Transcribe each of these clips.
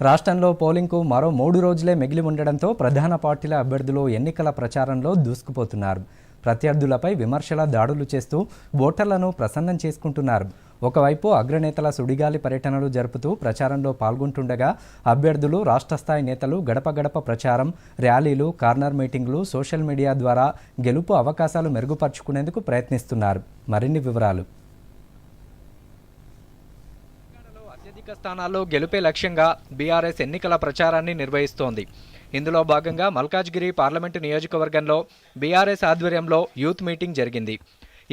రాష్ట్రంలో పోలింగ్కు మరో మూడు రోజులే మిగిలి ఉండడంతో ప్రధాన పార్టీల అభ్యర్థులు ఎన్నికల ప్రచారంలో దూసుకుపోతున్నారు. ప్రత్యర్థులపై విమర్శల దాడులు చేస్తూ ఓటర్లను ప్రసన్నం చేసుకుంటున్నారు. ఒకవైపు అగ్రనేతల సుడిగాలి పర్యటనలు జరుపుతూ ప్రచారంలో పాల్గొంటుండగా అభ్యర్థులు రాష్ట్ర స్థాయి నేతలు గడప గడప ప్రచారం ర్యాలీలు కార్నర్ మీటింగ్లు సోషల్ మీడియా ద్వారా గెలుపు అవకాశాలు మెరుగుపరుచుకునేందుకు ప్రయత్నిస్తున్నారు. మరిన్ని వివరాలు. అధిక స్థానాల్లో గెలుపే లక్ష్యంగా బీఆర్ఎస్ ఎన్నికల ప్రచారాన్ని నిర్వహిస్తోంది. ఇందులో భాగంగా మల్కాజ్గిరి పార్లమెంటు నియోజకవర్గంలో బీఆర్ఎస్ ఆధ్వర్యంలో యూత్ మీటింగ్ జరిగింది.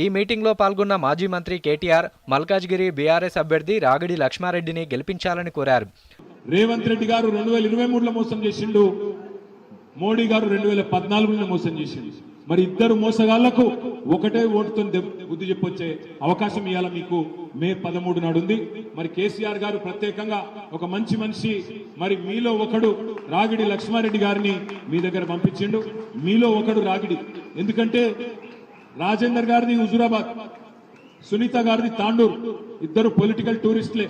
ఈ మీటింగ్లో పాల్గొన్న మాజీ మంత్రి కేటీఆర్ మల్కాజ్గిరి బీఆర్ఎస్ అభ్యర్థి రాగిడి లక్ష్మారెడ్డిని గెలిపించాలని కోరారు. రేవంత్ రెడ్డి గారు రెండు వేల ఇరవై మూడులో మోసం చేసిండు. మోడీ గారు రెండు వేల పద్నాలుగులో మోసం చేసిండు. మరి ఇద్దరు మోసగాళ్ళకు ఒకటే ఓటుతో బుద్ధి చెప్పొచ్చే అవకాశం ఇవాళ మీకు. మే పదమూడు నాడు ఉంది మరి కేసీఆర్ గారు ప్రత్యేకంగా ఒక మంచి మనిషి. మరి మీలో ఒకడు రాగిడి లక్ష్మారెడ్డి గారిని మీ దగ్గర పంపించిండు. మీలో ఒకడు రాగిడి. ఎందుకంటే రాజేందర్ గారిది హుజురాబాద్ సునీత గారిది తాండూర్. ఇద్దరు పొలిటికల్ టూరిస్టులే.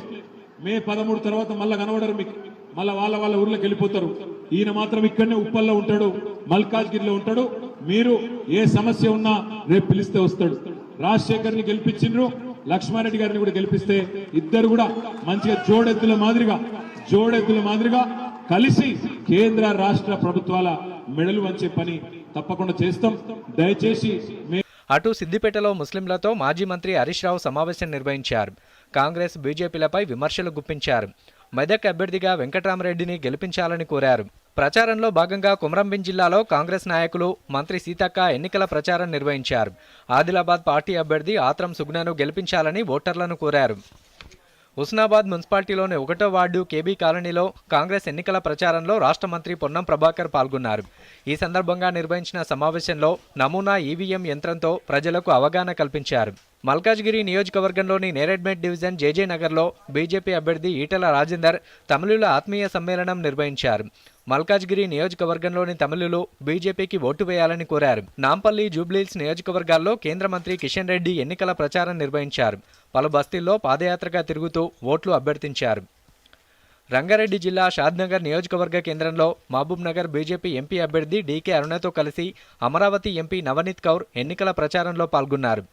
మే పదమూడు తర్వాత మళ్ళా కనబడరు మీకు. మళ్ళా వాళ్ళ వాళ్ళ ఊర్లోకి వెళ్ళిపోతారు. ఈయన మాత్రం ఇక్కడనే ఉప్పల్లో ఉంటాడు మల్కాజ్గిరిలో ఉంటాడు. మీరు ఏ సమస్య ఉన్నా రేపు పిలిస్తే వస్తాడు. రాజశేఖర్ని గెలిపించిండ్రు లక్ష్మారెడ్డి గారిని కూడా గెలిపిస్తే ఇద్దరు కూడా మంచిగా జోడెత్తుల మాదిరిగా జోడెత్తుల మాదిరిగా కలిసి కేంద్ర రాష్ట్ర ప్రభుత్వాల మెడలు వంచే పని తప్పకుండా చేస్తాం. దయచేసి అటు సిద్దిపేటలో ముస్లింలతో మాజీ మంత్రి హరీష్ రావు సమావేశం నిర్వహించారు. కాంగ్రెస్ బీజేపీలపై విమర్శలు గుప్పించారు. మెదక్ అభ్యర్థిగా వెంకటరామరెడ్డిని గెలిపించాలని కోరారు. ప్రచారంలో భాగంగా కుమరంభీం జిల్లాలో కాంగ్రెస్ నాయకులు మంత్రి సీతక్క ఎన్నికల ప్రచారం నిర్వహించారు. ఆదిలాబాద్ పార్టీ అభ్యర్థి ఆత్రం సుగ్నను గెలిపించాలని ఓటర్లను కోరారు. హుస్నాబాద్ మున్సిపాలిటీలోని ఒకటో వార్డు కేబీ కాలనీలో కాంగ్రెస్ ఎన్నికల ప్రచారంలో రాష్ట్ర మంత్రి పొన్నం ప్రభాకర్ పాల్గొన్నారు. ఈ సందర్భంగా నిర్వహించిన సమావేశంలో నమూనా ఈవీఎం యంత్రంతో ప్రజలకు అవగాహన కల్పించారు. మల్కాజ్గిరి నియోజకవర్గంలోని నేరెడ్మెట్ డివిజన్ జేజే నగర్లో బీజేపీ అభ్యర్థి ఈటల రాజేందర్ తమిళుల ఆత్మీయ సమ్మేళనం నిర్వహించారు. మల్కాజ్గిరి నియోజకవర్గంలోని తమిళులు బీజేపీకి ఓటు వేయాలని కోరారు. నాంపల్లి జూబ్లీల్స్ నియోజకవర్గాల్లో కేంద్ర మంత్రి కిషన్ రెడ్డి ఎన్నికల ప్రచారం నిర్వహించారు. పలు బస్తీల్లో పాదయాత్రగా తిరుగుతూ ఓట్లు అభ్యర్థించారు. రంగారెడ్డి జిల్లా షాద్నగర్ నియోజకవర్గ కేంద్రంలో మహబూబ్ నగర్ బీజేపీ ఎంపీ అభ్యర్థి డీకే అరుణతో కలిసి అమరావతి ఎంపీ నవనీత్ కౌర్ ఎన్నికల ప్రచారంలో పాల్గొన్నారు.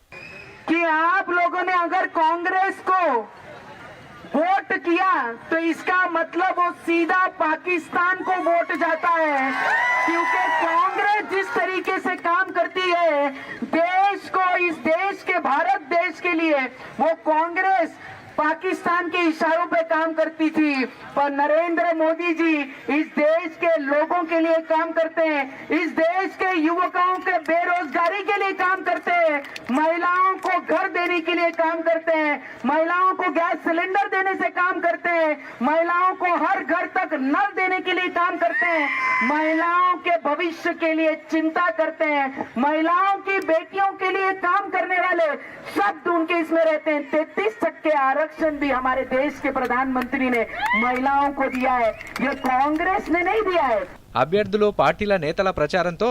आप लोगों ने अगर कांग्रेस को वोट किया तो इसका मतलब वो सीधा पाकिस्तान को वोट जाता है। क्योंकि कांग्रेस जिस तरीके से काम करती है, देश को, इस देश के, भारत देश के लिए, वो कांग्रेस पाकिस्तान के इशारों पे काम करती थी। पर नरेंद्र मोदी जी इस देश के लोगों के लिए काम करते हैं, इस देश के युवकों के बेरोजगारी के लिए काम करते हैं, महिलाओं देने के लिए काम करते हैं महिलाओं को गैस सिलेंडर देने से काम करते हैं महिलाओं को हर घर तक नल देने के लिए काम करते हैं महिलाओं के भविष्य के लिए चिंता करते हैं महिलाओं की बेटियों के लिए काम करने वाले शब्द उनके इसमें रहते हैं तैतीस टक्के आरक्षण भी हमारे देश के प्रधानमंत्री ने महिलाओं को दिया है ये कांग्रेस ने नहीं दिया है అభ్యర్థులు పార్టీల నేతల ప్రచారంతో